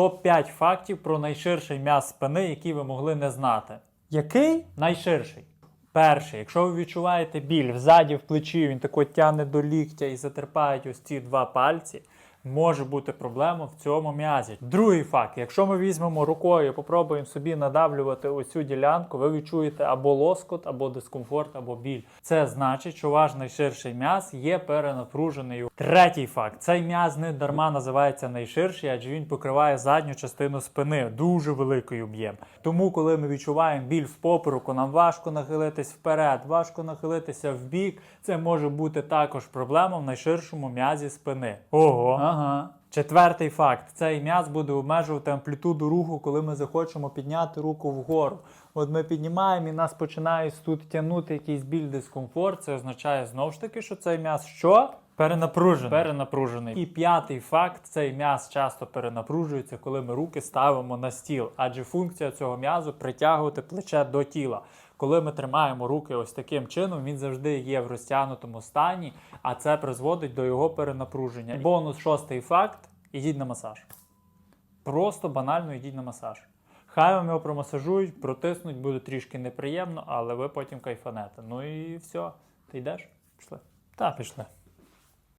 топ-5 фактів про найширший м'яз спини, які ви могли не знати. Який? Найширший. Перший, якщо ви відчуваєте біль взаді в плечі, він тако тягне до ліктя і затерпають ось ці два пальці, може бути проблема в цьому м'язі. Другий факт: якщо ми візьмемо рукою попробуємо собі надавлювати ось цю ділянку, ви відчуєте або лоскот, або дискомфорт, або біль. Це значить, що ваш найширший м'яз є перенапружений. Третій факт: цей м'яз не дарма називається найширший, адже він покриває задню частину спини, дуже великий об'єм. Тому, коли ми відчуваємо біль в попереку, нам важко нахилитись вперед, важко нахилитися в бік. Це може бути також проблема в найширшому м'язі спини. Ого, ага. Четвертий факт: цей м'яз буде обмежувати амплітуду руху, коли ми захочемо підняти руку вгору. От ми піднімаємо і нас починає тут тягнути якийсь біль дискомфорт. Це означає знову ж таки, що цей м'яз що? Перенапружений. Перенапружений. І п'ятий факт: цей м'яз часто перенапружується, коли ми руки ставимо на стіл, адже функція цього м'язу притягувати плече до тіла. Коли ми тримаємо руки ось таким чином, він завжди є в розтягнутому стані, а це призводить до його перенапруження. Бонус шостий факт: ідіть на масаж. Просто банально йдіть на масаж. Хай вам його промасажують, протиснуть, буде трішки неприємно, але ви потім кайфанете. Ну і все. Ти йдеш? Пішли. Та, пішли.